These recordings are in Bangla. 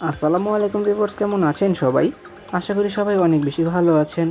আসসালামু আলাইকুম ভিউয়ার্স, কেমন আছেন সবাই? আশা করি সবাই অনেক বেশি ভালো আছেন।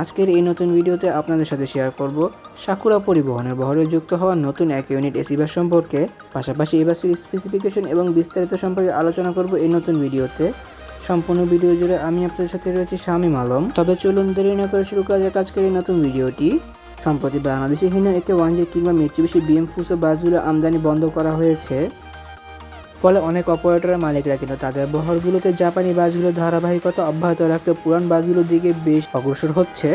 আজকের এই নতুন ভিডিওতে আপনাদের সাথে শেয়ার করব সাকুরা পরিবহনের বহরে যুক্ত হওয়া নতুন এক ইউনিট এসি বাস সম্পর্কে। পাশাপাশি এই বাসটির স্পেসিফিকেশন এবং বিস্তারিত সম্পর্কে আলোচনা করব এই নতুন ভিডিওতে। সম্পূর্ণ ভিডিও জুড়ে আমি আপনাদের সাথে রয়েছি শামীম আলম। তবে চলুন দেরি না করে শুরু করা যাক আজকের এই নতুন ভিডিওটি। সম্প্রতি বাংলাদেশে হিনো একে ওয়ান কিংবা মিচুবিশি বিএম ফুসো বাসগুলো আমদানি বন্ধ করা হয়েছে। ফলে অনেক অপারেটরের মালিকরা কিন্তু তাদের বহরগুলোতে জাপানি বাসগুলো ধারাবাহিকতা অব্যাহত রাখতে পুরান বাসগুলোর দিকে বেশ অগ্রসর হচ্ছে।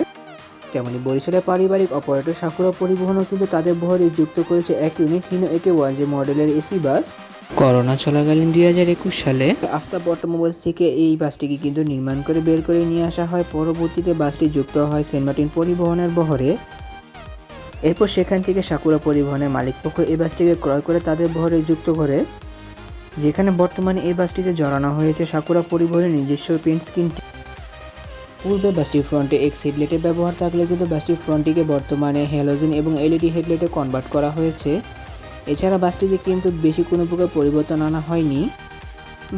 তেমনি বরিশালের পারিবারিক অপারেটর সাকুরা পরিবহনও কিন্তু তাদের বহরে যুক্ত করেছে এক ইউনিট হিনো একে ওয়ান যে মডেলের এসি বাস। করোনা চলাকালীন দুই হাজার একুশ সালে আফতাব অটোমোবাইলস থেকে এই বাসটিকে কিন্তু নির্মাণ করে বের করে নিয়ে আসা হয়। পরবর্তীতে বাসটি যুক্ত হয় সেন্ট মার্টিন পরিবহনের বহরে। এরপর সেখান থেকে সাকুরা পরিবহনের মালিকপক্ষ এই বাসটিকে ক্রয় করে তাদের বহরে যুক্ত করে। যেখানে বর্তমানে এই বাসটিতে জড়ানো হয়েছে সাকুরা পরিবহনের নিজস্ব পেন্ট স্কিনটি পূর্বে বাসটির ফ্রন্টে এক্স হেডলাইটের ব্যবহার থাকলে কিন্তু বাসটির ফ্রন্টটিকে বর্তমানে হ্যালোজেন এবং এলইডি হেডলাইটে কনভার্ট করা হয়েছে। এছাড়া বাসটিতে কিন্তু বেশি কোনো প্রকার পরিবর্তন আনা হয়নি।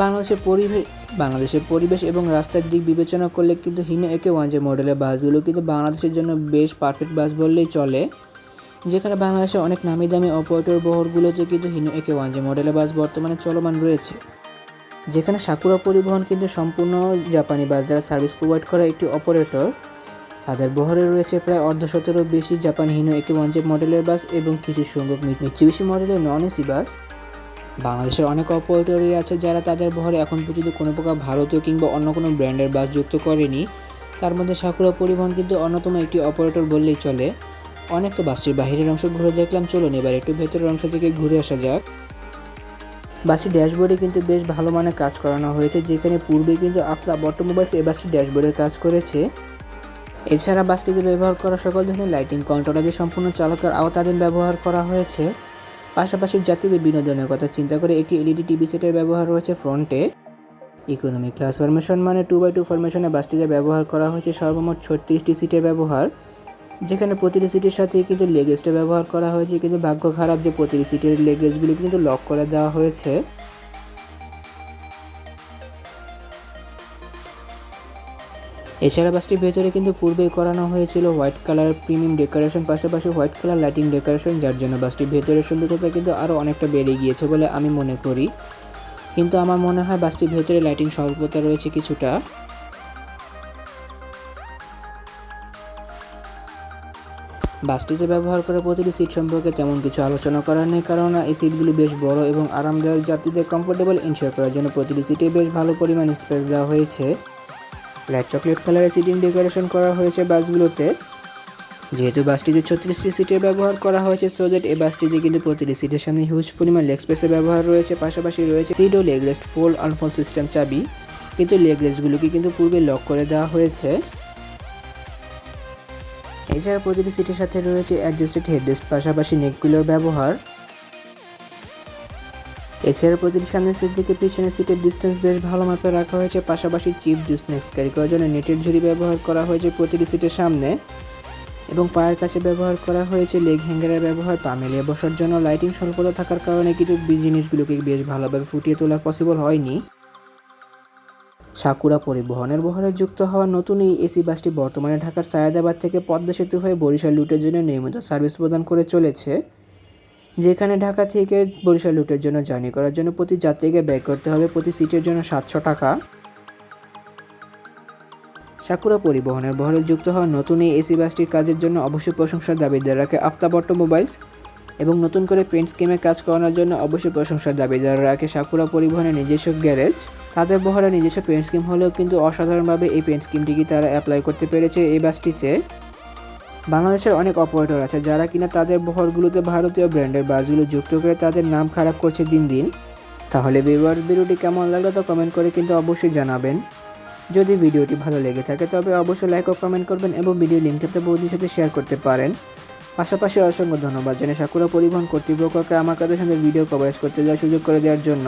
বাংলাদেশের পরিবেশ বাংলাদেশের পরিবেশ এবং রাস্তার দিক বিবেচনা করলে কিন্তু হিনো একে ওয়ান যে মডেলের বাসগুলো কিন্তু বাংলাদেশের জন্য বেশ পারফেক্ট বাস বললেই চলে। যেখানে বাংলাদেশে অনেক নামি দামি অপারেটর বহরগুলোতে কিন্তু হিনো একে ওয়ান যে মডেলের বাস বর্তমানে চলমান রয়েছে। যেখানে সাকুরা পরিবহন কিন্তু সম্পূর্ণ জাপানি বাস দ্বারা সার্ভিস প্রোভাইড করা একটি অপারেটর। তাদের বহরে রয়েছে প্রায় অর্ধশতেরও বেশি জাপানি হিনো একে ওয়ান যে মডেলের বাস এবং কিছু সংখ্যক মিচিবিশি মডেলের নন এসি বাস। বাংলাদেশের অনেক অপারেটরই আছে যারা তাদের বহরে এখন পর্যন্ত কোনো প্রকার ভারতীয় কিংবা অন্য কোনো ব্র্যান্ডের বাস যুক্ত করেনি। তার মধ্যে সাকুরা পরিবহন কিন্তু অন্যতম একটি অপারেটর বললেই চলে। অনেক তো বাসটির বাহিরের অংশ ঘুরে দেখলাম। চলুন এবার একটু ভেতরের অংশ থেকে ঘুরে আসা যাক। বাসটির ড্যাশবোর্ডে কিন্তু বেশ ভালো মানের কাজ করানো হয়েছে, যেখানে পূর্বে কিন্তু আফলা অটোমোবাইলস এই বাসটির ড্যাশবোর্ডের কাজ করেছে। এছাড়া বাসটিতে ব্যবহার করা সকল ধরনের লাইটিং কন্ট্রোলারদের সম্পূর্ণ চালকের আওতাধীন ব্যবহার করা হয়েছে। পাশাপাশি যাত্রীদের বিনোদনের কথা চিন্তা করে একটি এলইডি টিভি সেটের ব্যবহার রয়েছে ফ্রন্টে। ইকোনমিক ক্লাস ফরমেশন মানে টু বাই টু ফরমেশনে বাসটিতে ব্যবহার করা হয়েছে সর্বমোট ছত্রিশটি সিটের ব্যবহার। যেখানে প্রতিটি সিটের সাথে কিন্তু লেগ রেস্টটা ব্যবহার করা হয়েছে, কিন্তু ভাগ্য খারাপ যে প্রতিটি সিটের লেগ রেস্টগুলি কিন্তু লক করে দেওয়া হয়েছে। এছাড়া বাসটির ভেতরে কিন্তু পূর্বেই করানো হয়েছিল হোয়াইট কালার প্রিমিয়াম ডেকোরেশন, পাশাপাশি হোয়াইট কালার লাইটিং ডেকোরেশন, যার জন্য বাসটির ভেতরের সৌন্দর্যতা কিন্তু আরও অনেকটা বেড়ে গিয়েছে বলে আমি মনে করি। কিন্তু আমার মনে হয় বাসটির ভেতরে লাইটিং স্বল্পতা রয়েছে কিছুটা। বাসটিতে ব্যবহার করা প্রতিটি সিট সম্পর্কে তেমন কিছু আলোচনা করার নেই, কারণ এই সিটগুলি বেশ বড় এবং আরামদায়ক। যাত্রীদের কমফোর্টেবল এনশিওর করার জন্য প্রতিটি সিটে বেশ ভালো পরিমাণ স্পেস দেওয়া হয়েছে। লাইট চকলেট কালারের সিটিং ডেকোরেশন করা হয়েছে বাসগুলোতে। যেহেতু বাসটিতে ছত্রিশটি সিটের ব্যবহার করা হয়েছে সো দ্যাট এই বাসটিতে কিন্তু প্রতিটি সিটের সামনে হিউজ পরিমাণ লেগ স্পেসের ব্যবহার রয়েছে। পাশাপাশি রয়েছে সিট ও leg rest fold unfold system চাবি। কিন্তু লেগ রেস্টগুলোকে কিন্তু পূর্বে লক করে দেওয়া হয়েছে। এছাড়া প্রতিটি সিটের সাথে রয়েছে অ্যাডজাস্টেড হেডরেস্ট পাশাপাশি নেকগুলোর ব্যবহার। এছাড়া প্রতিটি সামনের সিট থেকে পিছনের সিটের ডিস্টেন্স বেশ ভালো মাপে রাখা হয়েছে, পাশাপাশি চিপ জুস স্ন্যাক্স ক্যারি করার জন্য নেটের ঝুড়ি ব্যবহার করা হয়েছে প্রতিটি সিটের সামনে। এবং পায়ের কাছে ব্যবহার করা হয়েছে লেগ হ্যাঙ্গারের ব্যবহার, পা বসার জন্য লাইটিং স্বল্পতা থাকার কারণে কিন্তু জিনিসগুলোকে বেশ ভালোভাবে ফুটিয়ে তোলা পসিবল হয়নি। সাকুরা পরিবহনের বহরে যুক্ত হওয়া নতুন এই এসি বাসটি বর্তমানে ঢাকার সায়দাবাদ থেকে পদ্মা সেতু হয়ে বরিশাল লুটের জন্য নিয়মিত সার্ভিস প্রদান করে চলেছে, যেখানে ঢাকা থেকে বরিশাল লুটের জন্য জার্নি করার জন্য প্রতি যাত্রীকে ব্যয় করতে হবে প্রতি সিটের জন্য সাতশো টাকা। সাকুরা পরিবহনের বহরে যুক্ত হওয়া নতুন এই এসি বাসটির কাজের জন্য অবশ্যই প্রশংসার দাবিদার রাখে আফতাব অটোমোবাইলস এবং নতুন করে পেন্ট স্কিমে কাজ করানোর জন্য অবশ্যই প্রশংসার দাবিদার রাখে সাকুরা পরিবহনের নিজস্ব গ্যারেজ। তাদের বহরে নিজস্ব পেন্ট স্কিম হলেও কিন্তু অসাধারণভাবে এই পেন্ট স্কিমটিকে তারা অ্যাপ্লাই করতে পেরেছে এই বাসটিতে বাংলাদেশের অনেক অপারেটর আছে যারা কিনা তাদের বহরগুলোতে ভারতীয় ব্র্যান্ডের বাসগুলো যুক্ত করে তাদের নাম খারাপ করছে দিন দিন। তাহলে ভিউয়ার ভিডিওটি কেমন লাগল তো কমেন্ট করে কিন্তু অবশ্যই জানাবেন। যদি ভিডিওটি ভালো লেগে থাকে তবে অবশ্যই লাইক ও কমেন্ট করবেন এবং ভিডিও লিঙ্কটাতে বৌদির সাথে শেয়ার করতে পারেন। পাশাপাশি অসংখ্য ধন্যবাদ জানাই সাকুরা পরিবহন কর্তৃপক্ষকে আমার কাছে সঙ্গে ভিডিও কভারেজ করতে যাওয়ার সুযোগ করে দেওয়ার জন্য।